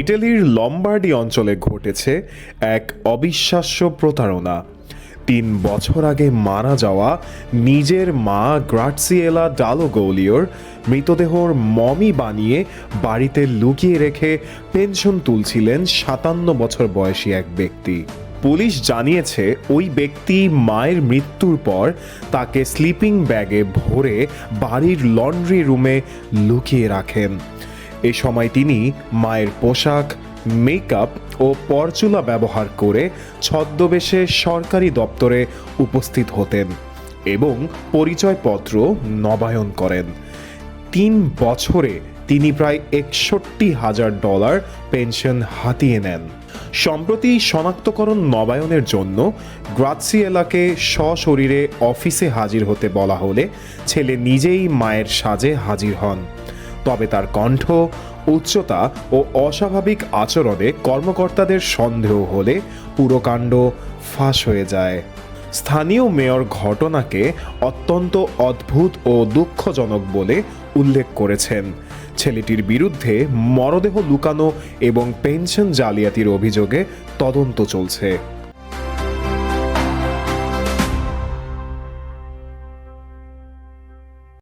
ইটালির লম্বার্ডি অঞ্চলে ঘটেছে এক অবিশ্বাস্য প্রতারণা। তিন বছর আগে মারা যাওয়া নিজের মা গ্রাটসিয়েলা ডালোগোলিওর মৃতদেহর মমি বানিয়ে বাড়িতে লুকিয়ে রেখে পেনশন তুলছিলেন সাতান্ন বছর বয়সী এক ব্যক্তি। পুলিশ জানিয়েছে, ওই ব্যক্তি মায়ের মৃত্যুর পর তাকে স্লিপিং ব্যাগে ভরে বাড়ির লন্ড্রি রুমে লুকিয়ে রাখেন। এ সময় তিনি মায়ের পোশাক, মেকআপ ও পরচুলা ব্যবহার করে ছদ্মবেশে সরকারি দপ্তরে উপস্থিত হতেন এবং পরিচয়পত্র নবায়ন করেন। তিন বছরে তিনি প্রায় একষট্টি হাজার ডলার পেনশন হাতিয়ে নেন। সম্প্রতি শনাক্তকরণ নবায়নের জন্য গ্রাৎসিয়েলাকে সশরীরে অফিসে হাজির হতে বলা হলে ছেলে নিজেই মায়ের সাজে হাজির হন। তবে তার কণ্ঠ, উচ্চতা ও অস্বাভাবিক আচরণে কর্মকর্তাদের সন্দেহ হলে পুরো কাণ্ড ফাঁস হয়ে যায়। স্থানীয় মেয়র ঘটনাকে অত্যন্ত অদ্ভুত ও দুঃখজনক বলে উল্লেখ করেছেন। ছেলেটির বিরুদ্ধে মরদেহ লুকানো এবং পেনশন জালিয়াতির অভিযোগে তদন্ত চলছে।